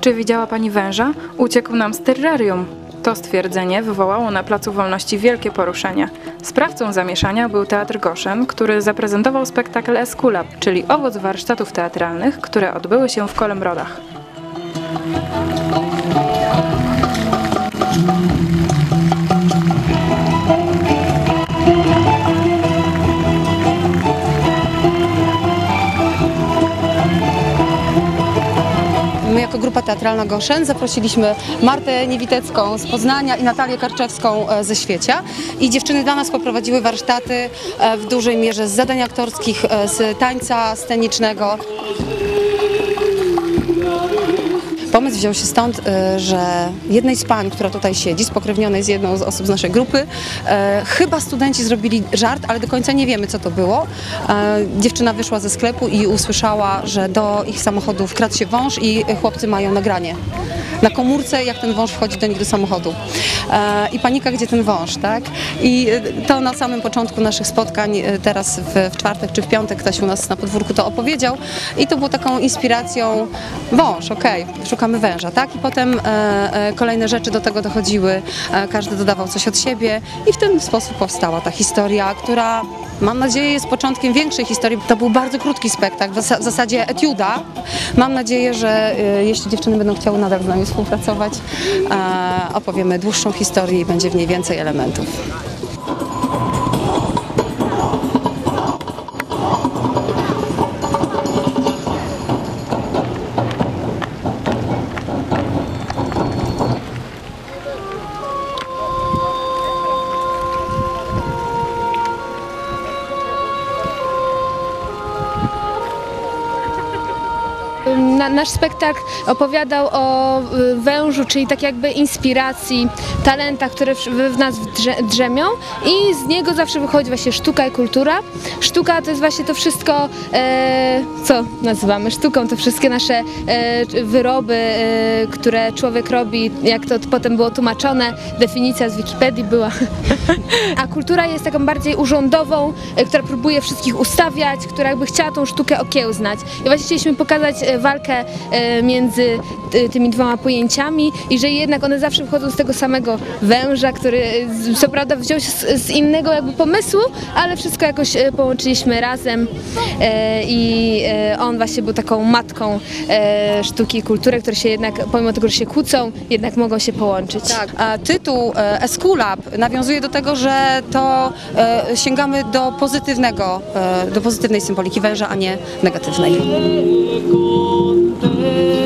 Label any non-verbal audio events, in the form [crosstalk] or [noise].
Czy widziała pani węża? Uciekł nam z terrarium. To stwierdzenie wywołało na Placu Wolności wielkie poruszenie. Sprawcą zamieszania był Teatr Goszen, który zaprezentował spektakl Eskulap, czyli owoc warsztatów teatralnych, które odbyły się w Kolemrodach. Grupa teatralna Goszen zaprosiliśmy Martę Niewitecką z Poznania i Natalię Karczewską e, ze Świecia i dziewczyny dla nas poprowadziły warsztaty e, w dużej mierze z zadań aktorskich, e, z tańca scenicznego. Pomysł wziął się stąd, e, że jednej z pań, która tutaj siedzi, spokrewnionej z jedną z osób z naszej grupy, e, chyba studenci zrobili żart, ale do końca nie wiemy, co to było. E, Dziewczyna wyszła ze sklepu i usłyszała, że do ich samochodu wkradł się wąż i chłopcy mają nagranie na komórce, jak ten wąż wchodzi do nich do samochodu. I panika, gdzie ten wąż, tak? I to na samym początku naszych spotkań, teraz w, czwartek czy w piątek ktoś u nas na podwórku to opowiedział i to było taką inspiracją wąż, okej, szukamy węża, tak? I potem e, e, kolejne rzeczy do tego dochodziły, e, każdy dodawał coś od siebie i w ten sposób powstała ta historia, która Mam nadzieję, jest początkiem większej historii. To był bardzo krótki spektakl, w zas- w zasadzie etiuda. Mam nadzieję, że jeśli dziewczyny będą chciały nadal z nami współpracować, opowiemy dłuższą historię i będzie w niej więcej elementów. Na, nasz spektakl opowiadał o y, wężu, czyli tak jakby inspiracji, talentach, które w, nas drze, drzemią i z niego zawsze wychodzi właśnie sztuka i kultura. Sztuka to jest właśnie to wszystko, e, co nazywamy sztuką, to wszystkie nasze e, wyroby, e, które człowiek robi, jak to potem było tłumaczone, definicja z Wikipedii była. [laughs] A kultura jest taką bardziej urządową, która próbuje wszystkich ustawiać, która jakby chciała tą sztukę okiełznać. I właśnie chcieliśmy pokazać e, e, między e, tymi dwoma pojęciami i że jednak one zawsze wychodzą z tego samego węża, który e, co prawda wziął się z, innego jakby pomysłu, ale wszystko jakoś połączyliśmy razem i on właśnie był taką matką sztuki i kultury, które się jednak, pomimo tego, że się kłócą, jednak mogą się połączyć. Tak, a tytuł e, Eskulap nawiązuje do tego, że to sięgamy do pozytywnego, do pozytywnej symboliki węża, a nie negatywnej. Amen.